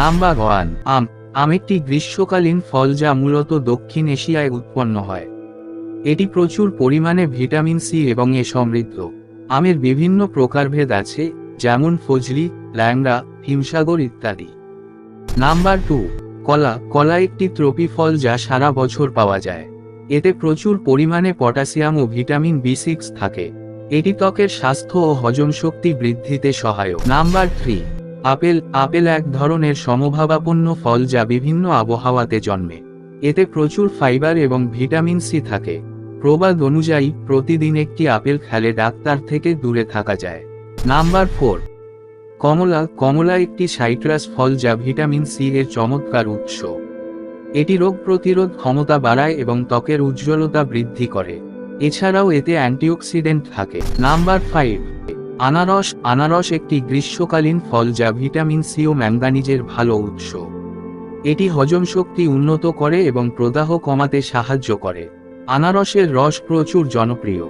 Number one, আম আম একটি গ্রীষ্মকালীন ফল যা মূলত দক্ষিণ এশিয়ায় উৎপন্ন হয়। এটি প্রচুর পরিমাণে ভিটামিন সি এবং এ সমৃদ্ধ। আমের বিভিন্ন প্রকারভেদ আছে, যেমন ফজলি, ল্যাংড়া, হিমসাগর ইত্যাদি। নাম্বার টু, কলা কলা একটি ত্রপি ফল যা সারা বছর পাওয়া যায়। এতে প্রচুর পরিমাণে পটাশিয়াম ও ভিটামিন বি সিক্স থাকে। এটি ত্বকের স্বাস্থ্য ও হজম শক্তি বৃদ্ধিতে সহায়ক। নাম্বার থ্রি আপেল আপেল এক ধরনের সমভাবাপন্ন ফল যা বিভিন্ন আবহাওয়াতে জন্মে। এতে প্রচুর ফাইবার এবং ভিটামিন সি থাকে। প্রবাদ অনুযায়ী, প্রতিদিন একটি আপেল খেলে ডাক্তার থেকে দূরে থাকা যায়। Number four. কমলা কমলা একটি সাইট্রাস ফল যা ভিটামিন সি এর চমৎকার উৎস। এটি রোগ প্রতিরোধ ক্ষমতা বাড়ায় এবং ত্বকের উজ্জ্বলতা বৃদ্ধি করে। এছাড়াও এতে অ্যান্টিঅক্সিডেন্ট থাকে। Number five. আনারস আনারস একটি গ্রীষ্মকালীন ফল যা ভিটামিন সি ও ম্যাঙ্গানিজের ভালো উৎস। এটি হজম শক্তি উন্নত করে এবং প্রদাহ কমাতে সাহায্য করে। আনারসের রস প্রচুর জনপ্রিয়।